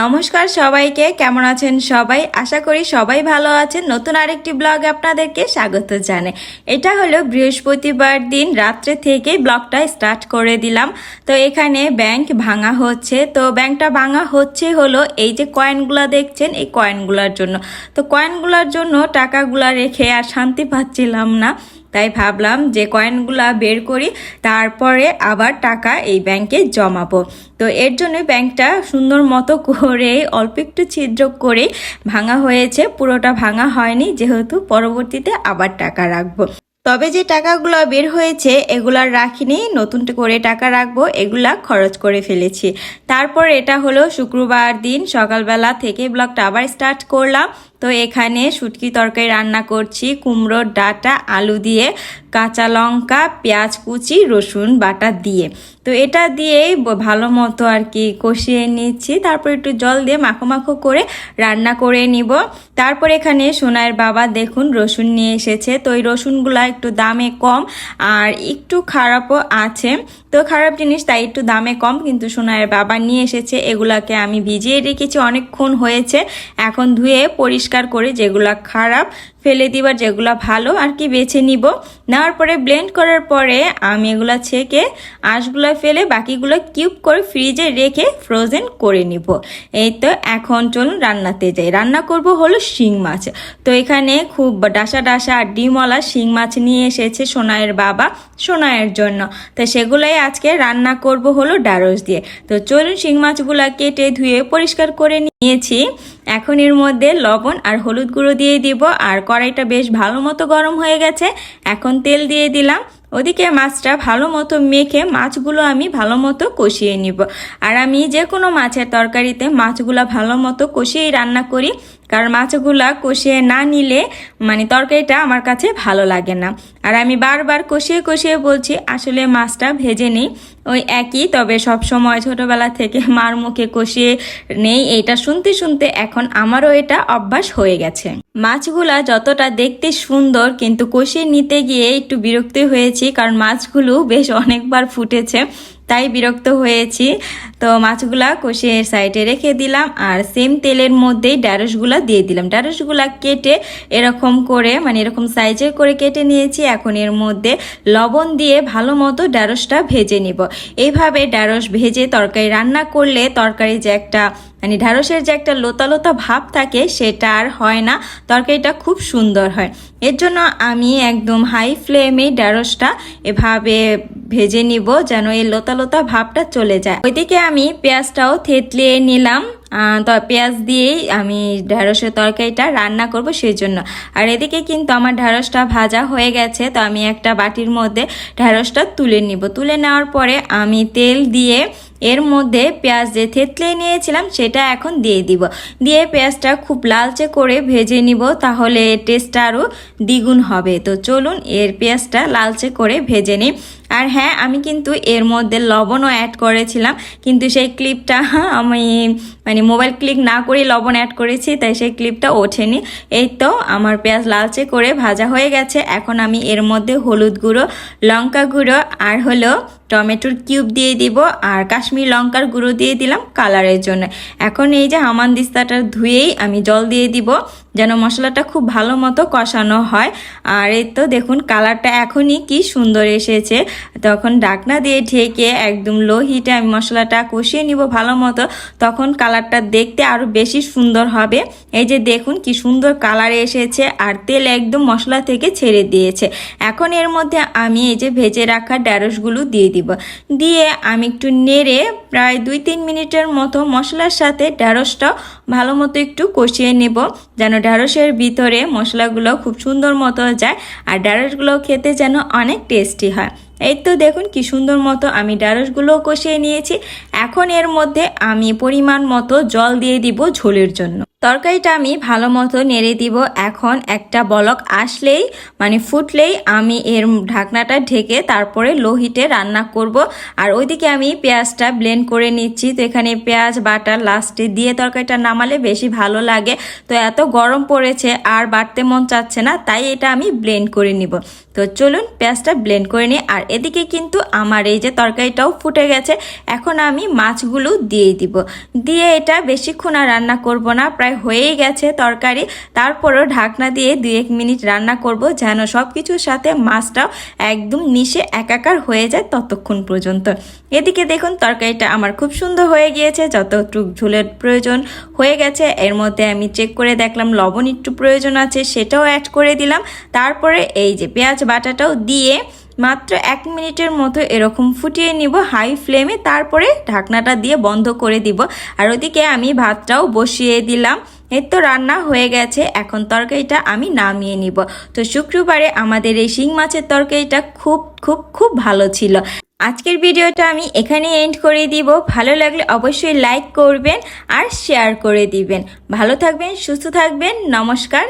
নমস্কার সবাইকে, কেমন আছেন সবাই? আশা করি সবাই ভালো আছেন। নতুন আরেকটি ব্লগ আপনাদেরকে স্বাগত জানাই এটা হলো বৃহস্পতিবার দিন, রাত্রে থেকেই ব্লগটা স্টার্ট করে দিলাম। তো এখানে ব্যাংক ভাঙা হচ্ছে। তো ব্যাংকটা ভাঙা হচ্ছে হলো এই যে কয়েনগুলো দেখছেন, এই কয়েনগুলোর জন্য। তো কয়েনগুলোর জন্য টাকাগুলা রেখে আর শান্তি পাচ্ছিলাম না। তাই ভাবলাম যে কয়েনগুলা বের করি, তারপরে আবার টাকা এই ব্যাংকে জমাবো। তো এর জন্য ব্যাংকটা সুন্দর মতো করে অল্প একটু ছিদ্র করে ভাঙা হয়েছে। পুরোটা ভাঙা হয়নি, যেহেতু পরবর্তীতে আবার টাকা রাখব। তবে যে টাকাগুলো বের হয়েছে, এগুলা রাখিনি। নতুন করে টাকা রাখব, এগুলা খরচ করে ফেলেছি। তারপর এটা হলো শুক্রবার দিন, সকালবেলা থেকে ব্লগটা আবার স্টার্ট করলাম। তো এখানে শুটকি তরকারি রান্না করছি কুমড়োর ডাটা আলু দিয়ে। কাঁচা লঙ্কা, পেঁয়াজ কুচি, রসুন বাটা দিয়ে। তো এটা দিয়েই ব- ভালো মতো আর কি কষিয়ে নিচ্ছি। তারপর একটু জল দিয়ে মাখো মাখো করে রান্না করে নিব। তারপর এখানে সোনার বাবা দেখুন রসুন নিয়ে এসেছে। তো এই রসুনগুলা একটু দামে কম আর একটু খারাপও আছে। তো খারাপ জিনিস, তাই একটু দামে কম। কিন্তু সোনার বাবা নিয়ে এসেছে, এগুলাকে আমি ভিজিয়ে রেখেছি। অনেকক্ষণ হয়েছে, এখন ধুয়ে পরিষ্কার করে যেগুলা খারাপ ফেলে দিবার যেগুলো ভালো আর কি বেছে নিব। নেওয়ার পরে ব্লেন্ড করার পরে আমি এগুলো ছেঁকে আঁশগুলো ফেলে বাকিগুলো কিউব করে ফ্রিজে রেখে ফ্রোজেন করে নিব। এই তো এখন চলুন রান্নাতে যাই। রান্না করব হলো শিং মাছ। তো এখানে খুব ডাসা ডাসা আর ডিমওয়ালা শিং মাছ নিয়ে এসেছে সোনাইয়ের বাবা, সোনাইয়ের জন্য। তো সেগুলোই আজকে রান্না করব হলো ডারস দিয়ে। তো চলুন শিং মাছগুলো কেটে ধুয়ে পরিষ্কার করে নিয়েছি। এখন এর মধ্যে লবণ আর হলুদ গুঁড়ো দিয়ে দিব। আর কড়াইটা বেশ ভালো মতো গরম হয়ে গেছে। এখন তেল দিয়ে দিলাম। ওদিকে মাছটা ভালো মতো মেখে মাছগুলো আমি ভালো মতো কষিয়ে নিব। আর আমি যে কোনো মাছের তরকারিতে মাছগুলো ভালো মতো কষিয়েই রান্না করি। কারণ মাছগুলা কষিয়ে না নিলে মানে তরকারিটা আমার কাছে ভালো লাগে না। আর আমি বারবার কষিয়ে কষিয়ে বলছি, আসলে মাছটা ভেজে নিই। ওই একই, তবে সব সময় ছোটবেলা থেকে মার মুখে কষিয়ে নেই। এটা শুনতে শুনতে এখন আমারও এটা অভ্যাস হয়ে গেছে। মাছগুলা যতটা দেখতে সুন্দর, কিন্তু কষিয়ে নিতে গিয়ে একটু বিরক্ত হয়েছি, কারণ মাছগুলো বেশ অনেকবার ফুটেছে। তাই বিরক্ত হয়েছি। তো মাছগুলা কষিয়ে সাইডে রেখে দিলাম আর সেম তেলের মধ্যেই ঢ্যাঁড়সগুলা দিয়ে দিলাম। ঢ্যাঁড়সগুলা কেটে এরকম করে মানে এরকম সাইজের করে কেটে নিয়েছি। এখন এর মধ্যে লবণ দিয়ে ভালো মতো ঢ্যাঁড়সটা ভেজে নিব। এইভাবে ঢ্যাঁড়স ভেজে তরকারি রান্না করলে তরকারি যে একটা মানে ঢ্যাঁড়সের যে একটা লোতা লোতা ভাব থাকে, সেটা আর হয় না। তরকারিটা খুব সুন্দর হয়। এর জন্য আমি একদম হাই ফ্লেমে ঢ্যাঁড়সটা এভাবে ভেজে নিব যেন এই লোতা লোতা ভাবটা চলে যায়। ওইদিকে আমি পেঁয়াজটাও থেতলিয়ে নিলাম। তো পেঁয়াজ দিয়েই আমি ঢ্যাঁড়সের তরকারিটা রান্না করব সেই জন্য আর এদিকে কিন্তু আমার ঢ্যাঁড়সটা ভাজা হয়ে গেছে, তো আমি একটা বাটির মধ্যে ঢ্যাঁড়সটা তুলে নিব। তুলে নেওয়ার পরে আমি তেল দিয়ে এর মধ্যে পেঁয়াজ যে থেতলে নিয়েছিলাম সেটা এখন দিয়ে দিব। দিয়ে পেঁয়াজটা খুব লালচে করে ভেজে নিব তাহলে টেস্টটা আরও দ্বিগুণ হবে। তো চলুন এর পেঁয়াজটা লালচে করে ভেজে নিই। আর হ্যাঁ আমি কিন্তু এর মধ্যে লবণও অ্যাড করেছিলাম। কিন্তু সেই ক্লিপটা আমি মানে মোবাইল ক্লিক না করে লবণ অ্যাড করেছি, তাই সেই ক্লিপটা ওঠেনি। এই তো আমার পেঁয়াজ লালচে করে ভাজা হয়ে গেছে। এখন আমি এর মধ্যে হলুদ গুঁড়ো, লঙ্কা গুঁড়ো আর হলো টমেটোর কিউব দিয়ে দিব আর কাশ্মীর লঙ্কার গুঁড়ো দিয়ে দিলাম কালারের জন্য। এখন এই যে হামান দিস্তাটা ধুয়েই আমি জল দিয়ে দিব। যেন মশলাটা খুব ভালো মতো কষানো হয়। আর এই তো দেখুন, কালারটা এখনই কি সুন্দর এসেছে। তখন ডাকনা দিয়ে ঢেকে একদম লো হিটে আমি মশলাটা কষিয়ে নিব ভালো মতো। তখন কালারটা দেখতে আরও বেশি সুন্দর হবে। এই যে দেখুন, কি সুন্দর কালার এসেছে আর তেল একদম মশলা থেকে ছেড়ে দিয়েছে। এখন এর মধ্যে আমি এই যে ভেজে রাখা ঢ্যাঁড়সগুলো দিয়ে দিব। দিয়ে আমি একটু নেড়ে প্রায় দুই তিন মিনিটের মতো মশলার সাথে ঢ্যাঁড়সটাও ভালো মতো একটু কষিয়ে নেব, যেন ঢ্যাঁড়সের ভিতরে মশলাগুলো খুব সুন্দর মতো যায় আর ঢ্যাঁড়সগুলো খেতে যেন অনেক টেস্টি হয়। এই তো দেখুন কি সুন্দর মতো আমি ঢ্যাঁড়সগুলোও কষিয়ে নিয়েছি। এখন এর মধ্যে আমি পরিমাণ মতো জল দিয়ে দিব ঝোলের জন্য। তরকারিটা আমি ভালো মতো নেড়ে দিব। এখন একটা বলক আসলেই মানে ফুটলেই আমি এর ঢাকনাটা ঢেকে তারপরে লোহিটে রান্না করব। আর ওইদিকে আমি পেঁয়াজটা ব্লেন্ড করে নিচ্ছি। তো এখানে পেঁয়াজ, বাটার, লাস্টে দিয়ে তরকারিটা নামালে বেশি ভালো লাগে। তো এত গরম পড়েছে, আর বাড়তে মন চাচ্ছে না, তাই এটা আমি ব্লেন্ড করে নিব। তো চলুন পেঁয়াজটা ব্লেন্ড করে নিই। আর এদিকে কিন্তু আমার এই যে তরকারিটাও ফুটে গেছে। এখন আমি মাছগুলো দিয়ে দিব। দিয়ে এটা বেশিক্ষণ আর রান্না করব না। প্রায় হয়েই গেছে তরকারি। তারপরও ঢাকনা দিয়ে দুই এক মিনিট রান্না করব যেন সব কিছুর সাথে মাছটাও একদম মিশে একাকার হয়ে যায় ততক্ষণ পর্যন্ত। এদিকে দেখুন, তরকারিটা আমার খুব সুন্দর হয়ে গিয়েছে, যতটুক ঝোলের প্রয়োজন হয়ে গেছে। এর মধ্যে আমি চেক করে দেখলাম, লবণ একটু প্রয়োজন আছে, সেটাও অ্যাড করে দিলাম। তারপরে এই যে পেঁয়াজ বাটাটাও দিয়ে মাত্র এক মিনিটের মতো এরকম ফুটিয়ে নিব হাই ফ্লেমে, তারপরে ঢাকনাটা দিয়ে বন্ধ করে দিব। আর ওদিকে আমি ভাতটাও বসিয়ে দিলাম। এই তো রান্না হয়ে গেছে, এখন তরকারিটা আমি নামিয়ে নিব। তো শুক্রবারে আমাদের এই শিং মাছের তরকারিটা খুব খুব খুব ভালো ছিল। আজকের ভিডিওটা আমি এখানে এন্ড করে দিব। ভালো লাগলে অবশ্যই লাইক করবেন আর শেয়ার করে দিবেন। ভালো থাকবেন, সুস্থ থাকবেন, নমস্কার।